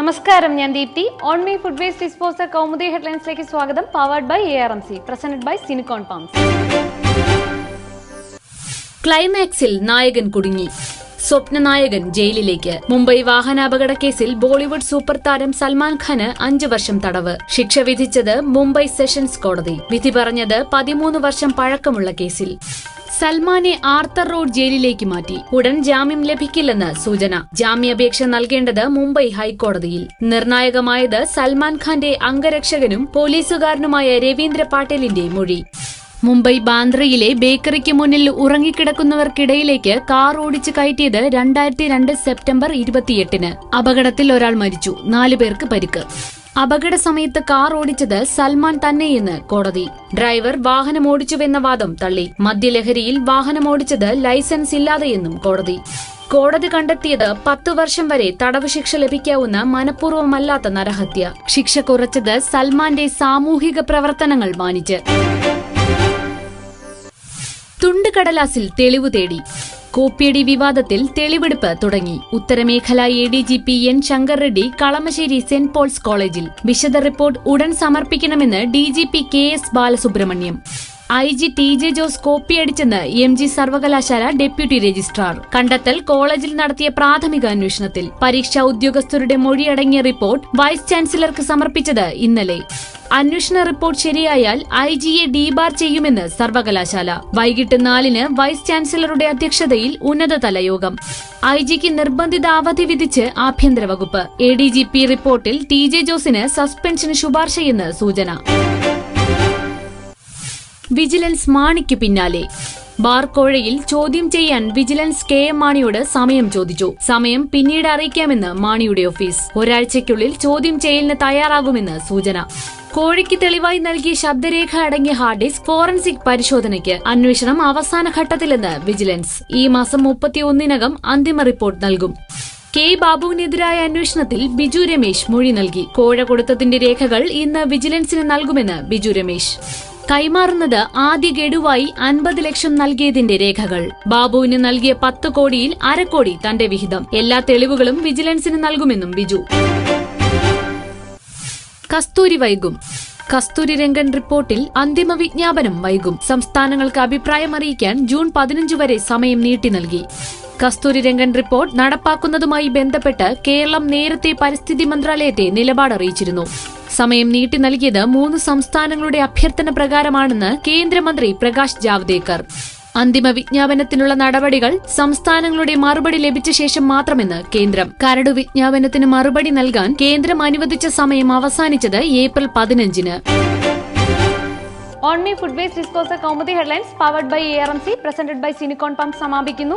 നമസ്കാരം ഞാൻ Deepti. On me food waste disposal Kaumudi ഹെഡ്ലൈൻസിലേക്ക് സ്വാഗതം powered by A R M C presented by സിനിക്കോൺ palms ക്ലൈമാക്സിൽ നായകൻ കുടുങ്ങി. സ്വപ്നനായകൻ ജയിലിലേക്ക്. മുംബൈ വാഹനാപകട കേസിൽ ബോളിവുഡ് സൂപ്പർ താരം സൽമാൻ ഖാന് അഞ്ചു വർഷം തടവ്. ശിക്ഷ വിധിച്ചത് മുംബൈ സെഷൻസ് കോടതി. വിധി പറഞ്ഞത് പതിമൂന്ന് വർഷം പഴക്കമുള്ള കേസിൽ. സൽമാനെ ആർത്തർ റോഡ് ജയിലിലേക്ക് മാറ്റി. ഉടൻ ജാമ്യം ലഭിക്കില്ലെന്ന് സൂചന. ജാമ്യാപേക്ഷ നൽകേണ്ടത് മുംബൈ ഹൈക്കോടതിയിൽ. നിർണായകമായത് സൽമാൻ ഖാന്റെ അംഗരക്ഷകനും പോലീസുകാരനുമായ രവീന്ദ്ര പാട്ടേലിന്റെ മൊഴി. മുംബൈ ബാന്ദ്രയിലെ ബേക്കറിക്ക് മുന്നിൽ ഉറങ്ങിക്കിടക്കുന്നവർക്കിടയിലേക്ക് കാർ ഓടിച്ചു കയറ്റിയത് രണ്ടായിരത്തി രണ്ട് സെപ്റ്റംബർ ഇരുപത്തിയെട്ടിന്. അപകടത്തിൽ ഒരാൾ മരിച്ചു. നാലു പേർക്ക് പരിക്ക്. അപകട സമയത്ത് കാർ ഓടിച്ചത് സൽമാൻ തന്നെയെന്ന് കോടതി. ഡ്രൈവർ വാഹനം ഓടിച്ചുവെന്ന വാദം തള്ളി. മദ്യലഹരിയിൽ വാഹനം ഓടിച്ചത് ലൈസൻസ് ഇല്ലാതെയെന്നും കോടതി. കോടതി കണ്ടെത്തിയത് പത്തു വർഷം വരെ തടവ് ശിക്ഷ ലഭിക്കാവുന്ന മനഃപൂർവമല്ലാത്ത നരഹത്യ. ശിക്ഷ കുറച്ചത് സൽമാന്റെ സാമൂഹിക പ്രവർത്തനങ്ങൾ മാനിച്ച്. തുണ്ടുകടലാസിൽ തെളിവ് തേടി. കോപ്പിയടി വിവാദത്തിൽ തെളിവെടുപ്പ് തുടങ്ങി. ഉത്തരമേഖല A D G P N Shankar Reddy Kalamassery saint Paul's കോളേജിൽ വിശദ റിപ്പോർട്ട് ഉടൻ സമർപ്പിക്കണമെന്ന് D G P K S Balasubramaniam. I G T J Jose കോപ്പിയടിച്ചെന്ന് M G സർവകലാശാല ഡെപ്യൂട്ടി രജിസ്ട്രാർ. കണ്ടെത്തൽ കോളേജിൽ നടത്തിയ പ്രാഥമിക അന്വേഷണത്തിൽ പരീക്ഷാ ഉദ്യോഗസ്ഥരുടെ മൊഴിയടങ്ങിയ റിപ്പോർട്ട് വൈസ് ചാൻസലർക്ക് സമർപ്പിച്ചത് ഇന്നലെ. അന്വേഷണ റിപ്പോർട്ട് ശരിയായാൽ ഐ ജിയെ ഡീബാർ ചെയ്യുമെന്ന് സർവകലാശാല. വൈകിട്ട് നാലിന് വൈസ് ചാൻസലറുടെ അധ്യക്ഷതയിൽ ഉന്നതതല യോഗം. ഐ ജിക്ക് നിർബന്ധിത അവധി വിധിച്ച് ആഭ്യന്തര വകുപ്പ്. എ ഡി ജി പി റിപ്പോർട്ടിൽ ടി ജെ ജോസിന് സസ്പെൻഷന് ശുപാർശയെന്ന് സൂചന. വിജിലൻസ് മാണിക്ക് പിന്നാലെ. ബാർക്കോഴയിൽ ചോദ്യം ചെയ്യാൻ വിജിലൻസ് കെ എം മാണിയോട് സമയം ചോദിച്ചു. സമയം പിന്നീട് അറിയിക്കാമെന്ന് മാണിയുടെ ഓഫീസ്. ഒരാഴ്ചയ്ക്കുള്ളിൽ ചോദ്യം ചെയ്യലിന് തയ്യാറാകുമെന്ന് സൂചന. കോഴിക്ക് തെളിവായി നൽകിയ ശബ്ദരേഖ അടങ്ങിയ ഹാർഡ് ഡിസ്ക് ഫോറൻസിക് പരിശോധനയ്ക്ക് അന്വേഷണം അവസാന ഘട്ടത്തിലെന്ന് വിജിലൻസ്. ഈ മാസം മുപ്പത്തിയൊന്നിനകം അന്തിമ റിപ്പോർട്ട് നൽകും. കെ ബാബുവിനെതിരായ അന്വേഷണത്തിൽ ബിജു രമേശ് മൊഴി നൽകി. കോഴ കൊടുത്തതിന്റെ രേഖകൾ ഇന്ന് വിജിലൻസിന് നൽകുമെന്ന് ബിജു രമേശ്. കൈമാറുന്നത് ആദ്യ ഗഡുവായി അൻപത് ലക്ഷം നൽകിയതിന്റെ രേഖകൾ. ബാബുവിന് നൽകിയ പത്ത് കോടിയിൽ അരക്കോടി തന്റെ വിഹിതം. എല്ലാ തെളിവുകളും വിജിലൻസിന് നൽകുമെന്നും ബിജു. കസ്തൂരി വൈകും കസ്തൂരി രംഗൻ റിപ്പോർട്ടിൽ അന്തിമ വിജ്ഞാപനം വൈകും. സംസ്ഥാനങ്ങൾക്ക് അഭിപ്രായം അറിയിക്കാൻ ജൂൺ പതിനഞ്ച് വരെ സമയം നീട്ടി നൽകി. കസ്തൂരി രംഗൻ റിപ്പോർട്ട് നടപ്പാക്കുന്നതുമായി ബന്ധപ്പെട്ട് കേരളം നേരത്തെ പരിസ്ഥിതി മന്ത്രാലയത്തെ നിലപാട് അറിയിച്ചിരുന്നു. സമയം നീട്ടി നൽകിയത് മൂന്ന് സംസ്ഥാനങ്ങളുടെ അഭ്യർത്ഥന പ്രകാരമാണെന്ന് കേന്ദ്രമന്ത്രി പ്രകാശ് ജാവ്ദേക്കർ. അന്തിമ വിജ്ഞാപനത്തിനുള്ള നടപടികൾ സംസ്ഥാനങ്ങളുടെ മറുപടി ലഭിച്ച ശേഷം മാത്രമെന്ന് കേന്ദ്രം. കരട് വിജ്ഞാപനത്തിന് മറുപടി നൽകാൻ കേന്ദ്രം അനുവദിച്ച സമയം അവസാനിച്ചത് ഏപ്രിൽ പതിനഞ്ചിന്. On me food waste disposal Kaumudi headlines powered by A R M C presented by സിനിക്കോൺ pump സമാപിക്കുന്നു.